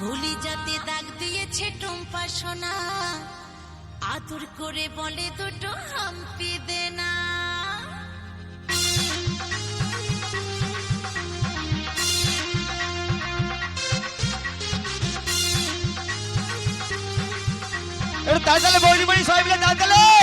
কলি যাতে দাগ দিয়েছে টুম্পা সোনা। আদর করে বলে দুটো হাম্পি দে তাহলে তাড়াতাড়ি বৌনি বাড়ি সবাই মিলে তাড়াতাড়ি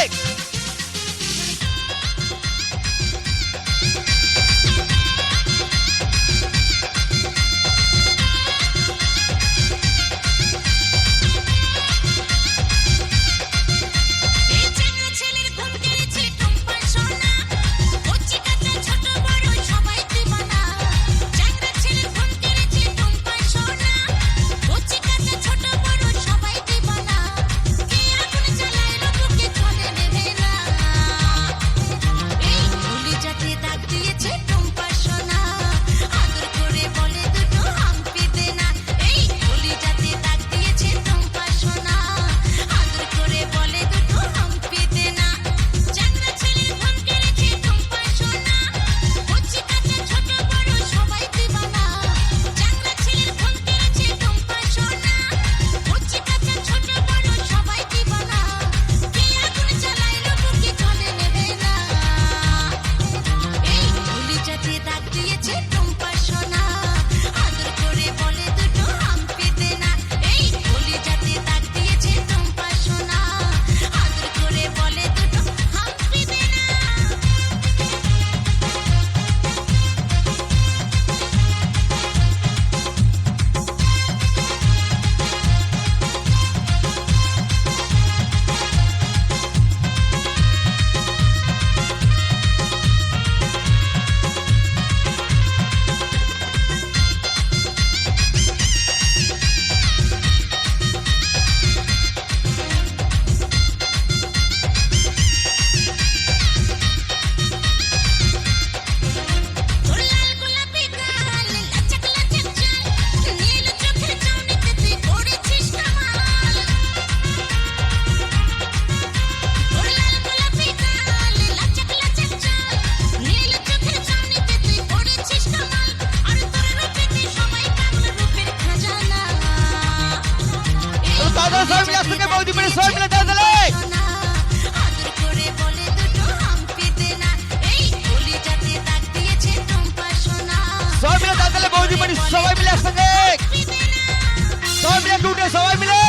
সৌদি পেরে সবাই মিলে দাঁড়ালে সবাই মিলে দাঁড়ালে বৌদি মানে সবাই মিলে একসঙ্গে সবাই মিলে টুটে সবাই মিলে।